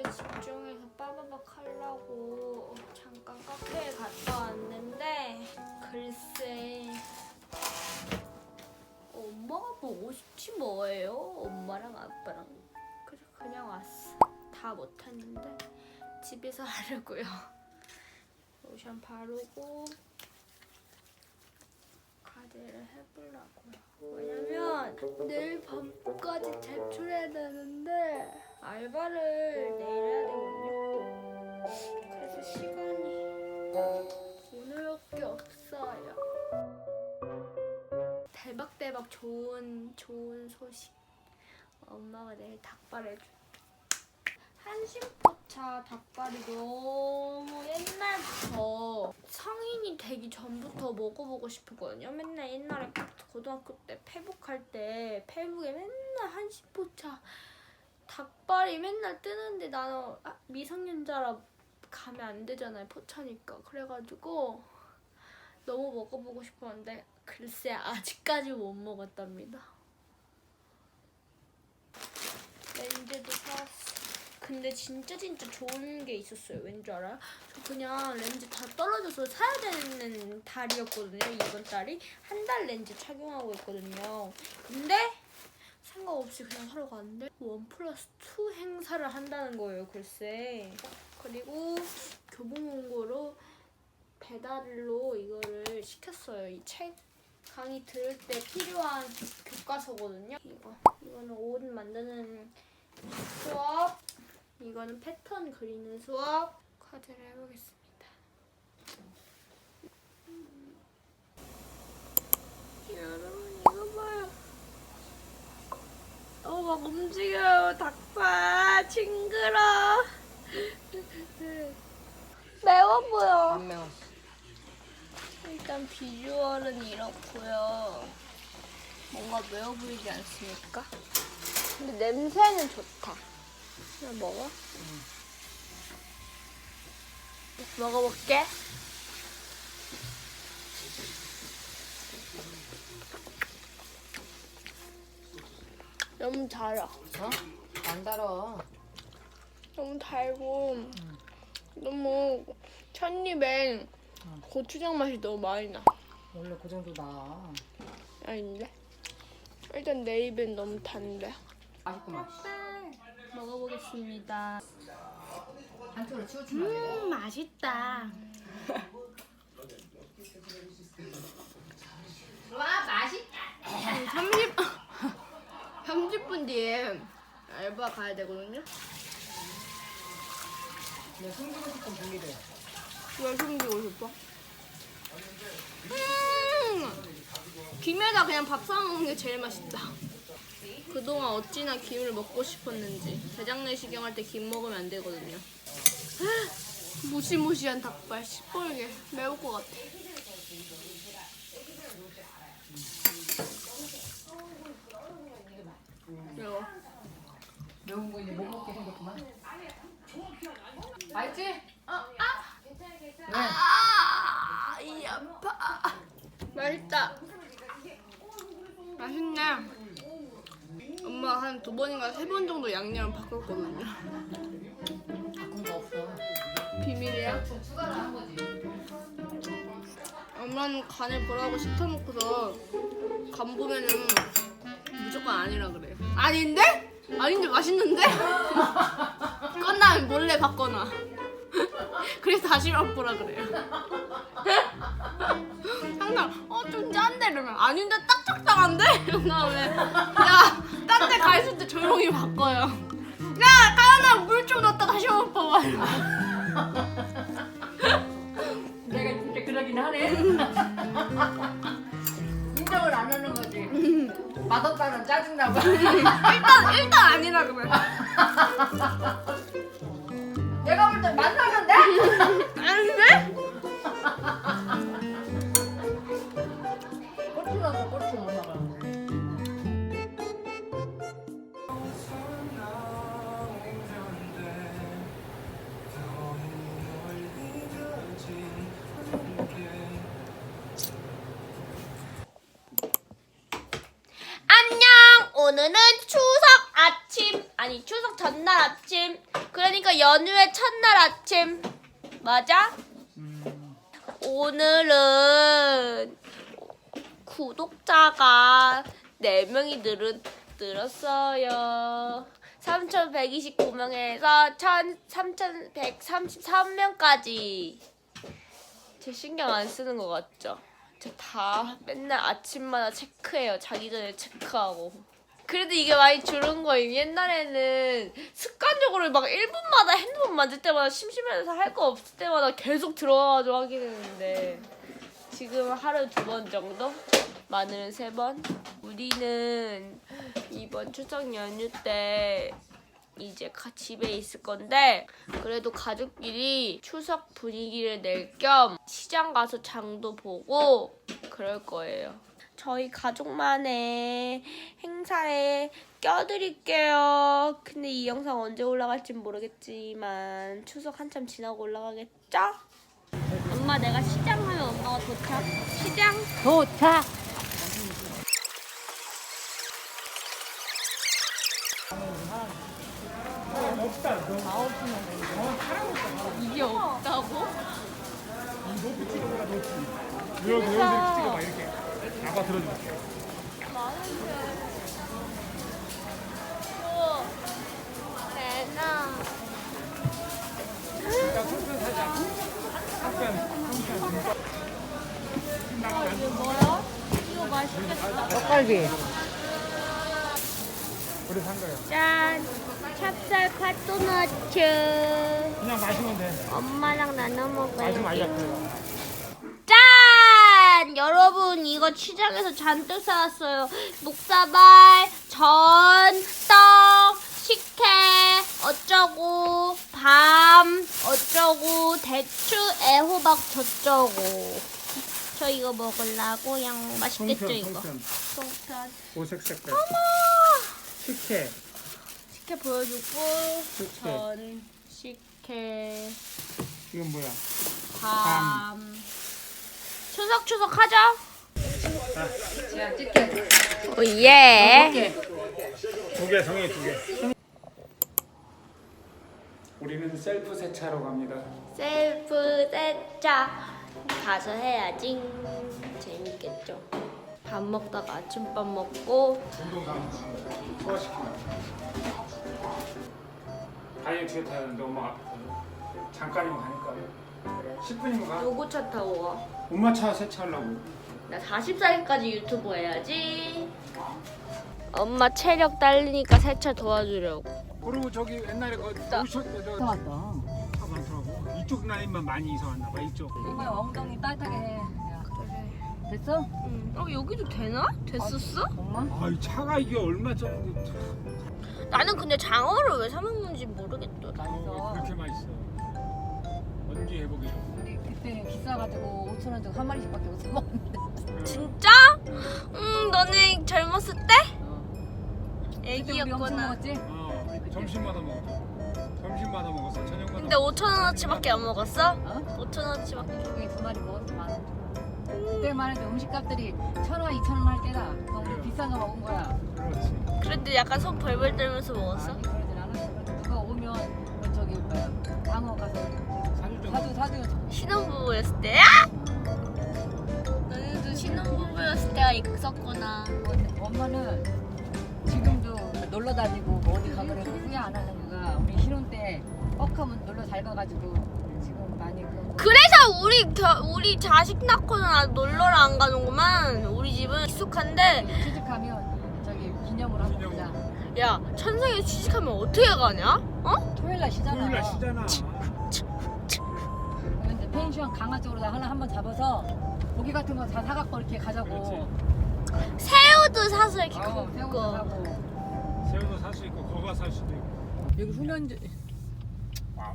어제 집중해서 빠바박 하려고 잠깐 카페에 갔다 왔는데 글쎄 엄마가 보고 싶지 뭐예요? 엄마랑 아빠랑. 그래서 그냥 왔어. 다 못했는데 집에서 하려고요. 로션 바르고 과제를 해보려고요. 왜냐면 내일 밤까지 제출해야 되는데 알바를 내일 해야 되거든요. 그래서 시간이 오늘밖에 없어요. 대박 대박 좋은 좋은 소식. 엄마가 내일 닭발 해줘. 한심포차 닭발이 너무 옛날부터 성인이 되기 전부터 먹어보고 싶었거든요. 맨날 옛날에 고등학교 때 페북 할 때 페북에 맨날 한심포차 닭발이 맨날 뜨는데 나는 아, 미성년자라 가면 안 되잖아요. 포차니까. 그래가지고 너무 먹어보고 싶었는데 글쎄 아직까지 못 먹었답니다. 렌즈도 사왔어. 근데 진짜 진짜 좋은 게 있었어요. 왠지 알아요? 저 그냥 렌즈 다 떨어져서 사야 되는 달이었거든요. 이번 달이 한 달 렌즈 착용하고 있거든요. 근데 생각 없이 그냥 사러 갔는데 원 플러스 투 행사를 한다는 거예요. 글쎄. 그리고 교보문고로 배달로 이거를 시켰어요. 이 책 강의 들을 때 필요한 교과서거든요. 이거 이거는 옷 만드는 수업. 이거는 패턴 그리는 수업. 카드를 해보겠습니다. 여러분. 어 막 움직여요 닭발 징그러. 매워 보여. 안 매워. 일단 비주얼은 이렇고요. 뭔가 매워 보이지 않습니까? 근데 냄새는 좋다. 그냥 먹어? 먹어볼게. 너무 달아. 어? 안 달아. 너무 달고 너무 첫 입에 고추장 맛이 너무 많이 나. 원래 그 정도 나. 아닌데? 일단 내 입엔 너무 단데. 맛있구만. 먹어보겠습니다. 한쪽으로 치우치면 안 돼. 음 맛있다. 와 맛있다. 30 30분 뒤에 알바 가야 되거든요. 내 숨기고 싶은 분기들. 왜 숨기고 싶어? 음 김에다 그냥 밥싸 먹는 게 제일 맛있다. 그동안 어찌나 김을 먹고 싶었는지 대장내시경 할 때 김 먹으면 안 되거든요. 무시무시한 닭발 시뻘게 매울 것 같아. 매워. 매운 거 이제 못 먹게 생겼구만. 맛있지? 어, 아! 왜? 아, 이 아파. 맛있다. 맛있네. 엄마 한 두 번인가 세 번 정도 양념을 바꿨거든요. 바꾼 거 없어. 비밀이야? 엄마는 간을 보라고 시켜놓고서 간 보면은 무조건 아니라 그래요. 아닌데? 아닌데 맛있는데? 끝나면 몰래 바꿔놔. 그래서 다시 맛보라 그래요. 항상 어좀 짠데 이러면 아닌데 딱 적당한데? 이런 다음에 야딴 데 가 있을 때 조용히 바꿔요. 야 가연아 물 좀 넣었다 다시 맛봐봐. 내가 진짜 그러긴 하네. 인정을 안 하는 거지. 맛없다는 짜증나 봐. 일단 일단 아니라 그래. 내가 볼때 맛나는데? 오늘은 추석 아침 아니 추석 전날 아침 그러니까 연휴의 첫날 아침 맞아? 오늘은 구독자가 4명이 늘, 늘었어요. 3,129명에서 3,133명까지. 제 신경 안 쓰는 것 같죠? 저다 맨날 아침마다 체크해요. 자기 전에 체크하고. 그래도 이게 많이 줄은 거예요. 옛날에는 습관적으로 막 1분마다 핸드폰 만질 때마다 심심해서 할 거 없을 때마다 계속 들어가가지고 하긴 했는데 지금 하루 두 번 정도? 많으면 세 번? 우리는 이번 추석 연휴 때 이제 가- 집에 있을 건데 그래도 가족끼리 추석 분위기를 낼 겸 시장 가서 장도 보고 그럴 거예요. 저희 가족만의 행사에 껴드릴게요. 근데 이 영상 언제 올라갈지 모르겠지만 추석 한참 지나고 올라가겠죠? 엄마 내가 시장 하면 엄마가 도착. 시장? 도착. 이게 없다고? 여기 여기 찍어봐 이렇게 아빠 들어줄게 많은데. 오, 대나. 일단 손편 사자 손편 어, 이거 뭐야? 이거 맛있겠다. 떡갈비. 우리 산 거예요 짠! 찹쌀 팥도너츠. 그냥 마시면 돼 엄마랑 나눠 마시면 먹어요. 알약해요 짠! 여러분 이거 시장에서 잔뜩 사왔어요. 목사발, 전, 떡, 식혜, 어쩌고, 밤, 어쩌고, 대추, 애호박 저쩌고. 저 이거 먹으려고요. 맛있겠죠 송편 이거? 송편 송편. 오색 색깔 어머! 식혜 식혜 보여주고, 식혜 전, 식혜, 이건 뭐야 밤. 추석 추석 하죠? 자, 찍게. 오예. 두개 성에 두개. 우리는 셀프 세차로 갑니다. 셀프 세차. 가서 해야지. 재밌겠죠? 밥 먹다가 아침밥 먹고. 운동 가면 다이어트에 타야 되는데 엄마가 앞에 타요. 잠깐이면 가니까 10분이면 가. 요거차 타고 와. 엄마 차 세차하려고 나 40살까지 유튜브 해야지 엄마 체력 딸리니까 세차 도와주려고 그리고 저기 옛날에 그. 오션 다 왔다. 차 많더라고 이쪽 라인만 많이 이사 왔나 봐 이쪽 이거 엉덩이 따뜻하게 해. 야, 됐어? 응. 어 여기도 되나? 됐었어? 엄마? 아이 차가 이게 얼마짜리인데 나는 근데 장어를 왜 사 먹는지 모르겠더라 맛있어. 그렇게 맛있어 언제 해보기로 그때 비싸가지고 5천 원 주고 한 마리씩밖에 못 사먹는데. 진짜? 응 너네 젊었을 때? 그때 우리 엄청 애기였구나 먹었지? 어 점심마다 먹었어 점심마다 먹었어 저녁마다 근데 5천 원어치밖에 안 먹었어? 어? 5천 원어치밖에 그게 두 마리 먹어서 만 원. 그때만 해도 음식값들이 천 원, 이천 원 할 때다. 그럼 우리 비싼 거 먹은 거야. 그렇지 그런데 약간 손 벌벌 떨면서 먹었어? 아니 그러진 않았어. 누가 오면 저기 뭐야 강어 가서 사주 신혼부부였을 때? 아! 너네도 신혼부부였을 때가 있었구나 어, 엄마는 지금도 놀러 다니고 뭐 어디 가더라도 후회 안 하는 거가 우리 신혼 때 뻑하면 놀러 잘 가가지고 지금 많이 그런 거. 그래서 우리 겨, 우리 자식 낳고는 놀러를 안 가는구만 우리 집은 익숙한데 취직하면 저기 기념으로 한번. 보자. 야 천성에 취직하면 어떻게 가냐? 어? 토요일 날 쉬잖아. 토요일 날 쉬잖아 펜션 강화 쪽으로 하나 한번 잡아서 고기 같은 거 다 사갖고 이렇게 가자고. 새우도 사서 이렇게 어, 새우도 굽고 사고. 새우도 살 수 있고 거가 살 수도 있고 여기 훈련지.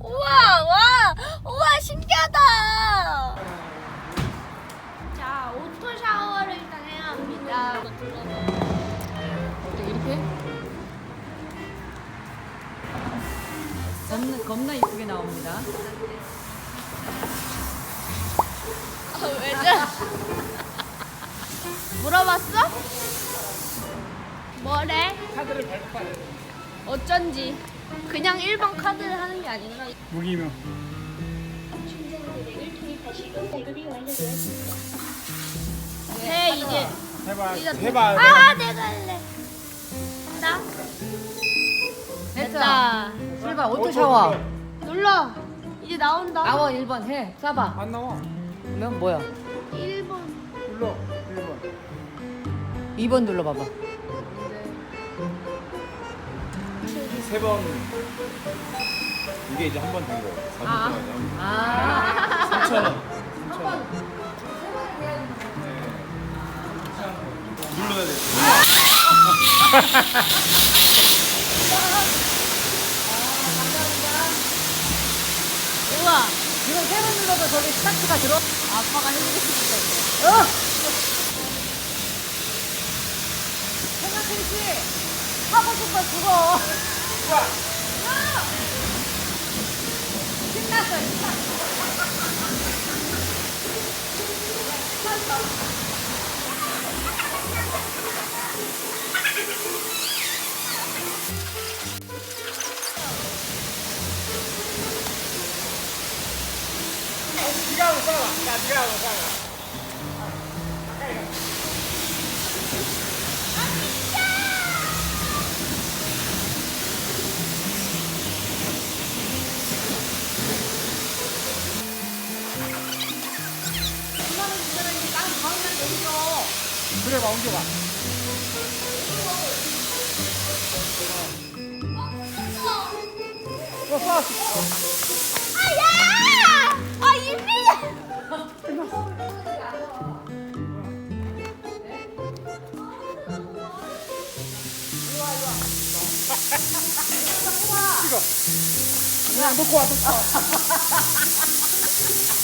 우와 와 우와 신기하다 자 오토 샤워를 일단 해야 합니다 어떻게 이렇게? 겁나, 겁나 이쁘게 나옵니다. 아, 왜죠? 물어봤어? 뭐래? 카드를 발급받아 어쩐지 그냥 일반 카드를 하는 게 아니구나. 무기명. 해 이제. 해봐. 해봐. 아 내가 할래. 나 됐어. 됐다. 실바 오토 샤워. 눌러. 이제 나온다. 나와 1번 해. 쏴봐. 안 나와. 그러면 뭐야? 1번. 눌러. 1번. 2번 눌러봐봐. 세번 이게 이제 한 번 된 거예요. 4분 아. 동안이요. 아. 3천 원. 3천 원. 눌러야 돼. 우와. 이거 세번 눌러도 저기 스타트가 들어? 아빠가 해주겠습니다. 어! 생각해지 하고 싶어 그거. 신났어, 신났어. 그래 봐 옮겨봐 어 쏴. 아야! 아 이미. 찍어 야 놓고 와 놓고 와